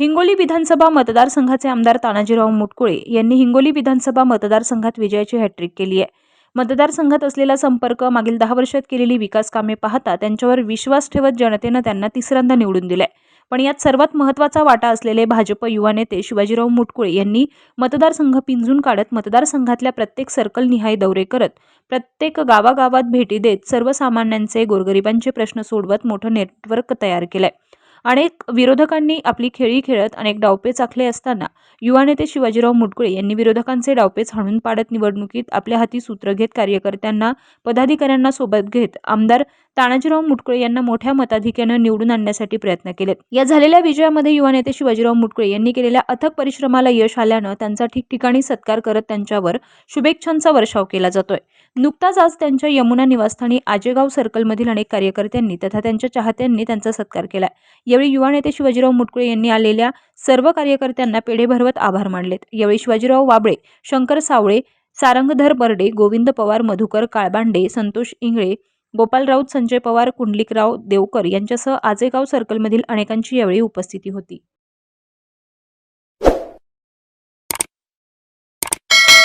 हिंगोली विधानसभा मतदारसंघाचे आमदार तानाजीराव मुटकुळे यांनी हिंगोली विधानसभा मतदारसंघात विजयाची हॅट्रिक केली आहे. मतदारसंघात असलेला संपर्क मागील दहा वर्षात केलेली विकास कामे पाहता त्यांच्यावर विश्वास ठेवत जनतेनं त्यांना तिसऱ्यांदा निवडून दिलंय. पण यात सर्वात महत्त्वाचा वाटा असलेले भाजप युवा नेते शिवाजीराव मुटकुळे यांनी मतदारसंघ पिंजून काढत मतदारसंघातल्या प्रत्येक सर्कल निहाय दौरे करत प्रत्येक गावागावात भेटी देत सर्वसामान्यांचे गोरगरिबांचे प्रश्न सोडवत मोठं नेटवर्क तयार केलंय. अनेक विरोधकांनी आपली खेळी खेळत अनेक डावपेच आखले असताना युवा नेते शिवाजीराव मुटकुळे यांनी विरोधकांचे डावपेच हाणून पाडत निवडणुकीत आपल्या हाती सूत्र घेत कार्यकर्त्यांना पदाधिकाऱ्यांना सोबत घेत आमदार तानाजीराव मुटकुळे यांना मोठ्या मताधिक्यानं निवडून आणण्यासाठी प्रयत्न केलेत. या झालेल्या विजयामध्ये युवा नेते शिवाजीराव मुटकुळे यांनी केलेल्या अथक परिश्रमाला यश आल्यानं त्यांचा ठिकठिकाणी सत्कार करत त्यांच्यावर शुभेच्छांचा वर्षाव केला जातोय. नुकताच आज त्यांच्या यमुना निवासस्थानी आजेगाव सर्कलमधील अनेक कार्यकर्त्यांनी तथा त्यांच्या चाहत्यांनी त्यांचा सत्कार केला यावेळी युवा नेते शिवाजीराव मुटकुळे यांनी आलेल्या सर्व कार्यकर्त्यांना पेढे भरवत आभार मानलेत. यावेळी शिवाजीराव वाबळे शंकर सावळे सारंगधर बर्डे गोविंद पवार मधुकर काळबांडे संतोष इंगळे गोपाल राऊत संजय पवार कुंडलिकराव देवकर यांच्यासह आजेगाव सर्कलमधील अनेकांची यावेळी उपस्थिती होती.